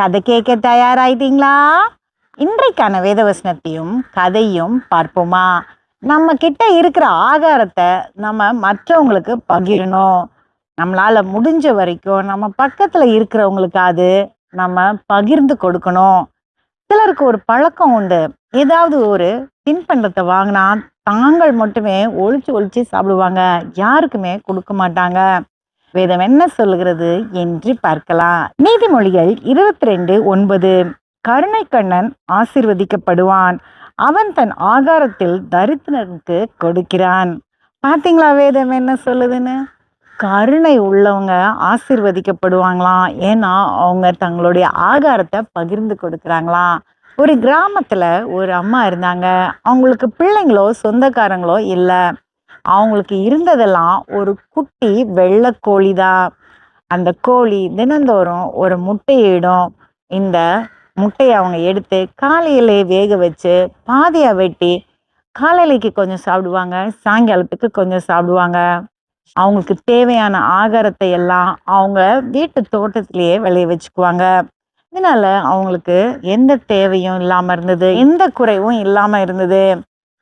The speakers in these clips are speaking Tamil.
கதை கேட்க தயாராயிட்டீங்களா? இன்றைக்கான வேதவசனத்தையும் கதையும் பார்ப்போமா? நம்ம கிட்ட இருக்கிற ஆகாரத்தை நம்ம மற்றவங்களுக்கு பகிரணும். நம்மளால முடிஞ்ச வரைக்கும் நம்ம பக்கத்துல இருக்கிறவங்களுக்கு அது நம்ம பகிர்ந்து கொடுக்கணும். சிலருக்கு ஒரு பழக்கம் உண்டு. ஏதாவது ஒரு தின்பண்டத்தை வாங்கினா தாங்கள் மட்டுமே ஒழிச்சு ஒழிச்சு சாப்பிடுவாங்க. யாருக்குமே கொடுக்க மாட்டாங்க. வேதம் என்ன சொல்லுகிறது என்று பார்க்கலாம். நீதிமொழிகள் இருபத்தி ரெண்டு ஒன்பது. கருணை கண்ணன் ஆசிர்வதிக்கப்படுவான். அவன் தன் ஆகாரத்தில் தரித்திரனுக்கு கொடுக்கிறான். பார்த்தீங்களா வேதம் என்ன சொல்லுதுன்னு? கருணை உள்ளவங்க ஆசிர்வதிக்கப்படுவாங்களாம் ஏன்னா அவங்க தங்களுடைய ஆகாரத்தை பகிர்ந்து கொடுக்குறாங்களாம் ஒரு கிராமத்தில் ஒரு அம்மா இருந்தாங்க. அவங்களுக்கு பிள்ளைங்களோ சொந்தக்காரங்களோ இல்லை. அவங்களுக்கு இருந்ததெல்லாம் ஒரு குட்டி வெள்ளை கோழி தான் அந்த கோழி தினந்தோறும் ஒரு முட்டையிடும். இந்த முட்டையை அவங்க எடுத்து காலையிலே வேக வச்சு பாதியாக வெட்டி காலையிலைக்கு கொஞ்சம் சாப்பிடுவாங்க சாயங்காலத்துக்கு கொஞ்சம் சாப்பிடுவாங்க. அவங்களுக்கு தேவையான ஆகாரத்தை எல்லாம் அவங்க வீட்டு தோட்டத்திலேயே விளைய வச்சுக்குவாங்க. இதனால அவங்களுக்கு எந்த தேவையும் இல்லாமல் இருந்தது எந்த குறைவும் இல்லாமல் இருந்தது.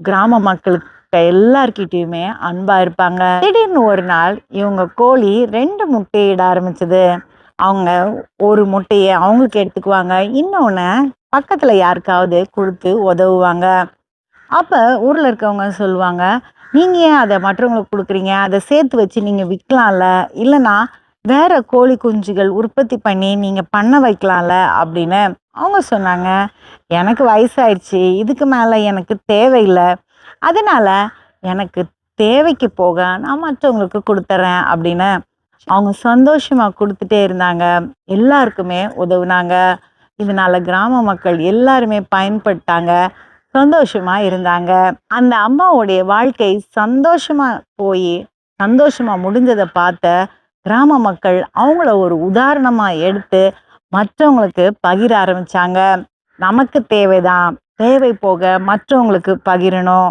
கிராம மக்களுக்கு எல்லார்கிட்டயுமே அன்பா இருப்பாங்க. திடீர்னு ஒரு நாள் இவங்க கோழி ரெண்டு முட்டையிட ஆரம்பிச்சது. அவங்க ஒரு முட்டையை அவங்களுக்கு எடுத்துக்குவாங்க. இன்னொன்று பக்கத்தில் யாருக்காவது கொடுத்து உதவுவாங்க. அப்போ ஊரில் இருக்கவங்க சொல்லுவாங்க நீங்கள் ஏன் அதை மற்றவங்களுக்கு கொடுக்குறீங்க? அதை சேர்த்து வச்சு நீங்கள் விற்கலாம்ல? இல்லைன்னா வேற கோழி குஞ்சுகள் உற்பத்தி பண்ணி நீங்கள் பண்ண வைக்கலாம்ல? அப்படின்னு அவங்க சொன்னாங்க. எனக்கு வயசாயிடுச்சு. இதுக்கு மேலே எனக்கு தேவையில்லை. அதனால எனக்கு தேவைக்கு போக நான் மற்றவங்களுக்கு கொடுத்துட்றேன் அப்படின்னு அவங்க சந்தோஷமாக கொடுத்துட்டே இருந்தாங்க. எல்லாருக்குமே உதவுனாங்க. இதனால கிராம மக்கள் எல்லாருமே பயன்பட்டாங்க. சந்தோஷமாக இருந்தாங்க. அந்த அம்மாவுடைய வாழ்க்கை சந்தோஷமாக போய் சந்தோஷமாக முடிஞ்சதை பார்த்த கிராம மக்கள் அவங்கள ஒரு உதாரணமாக எடுத்து மற்றவங்களுக்கு பகிர ஆரம்பிச்சாங்க. நமக்கு தேவைதான். தேவை போக மற்றவங்களுக்கு பகிரணும்.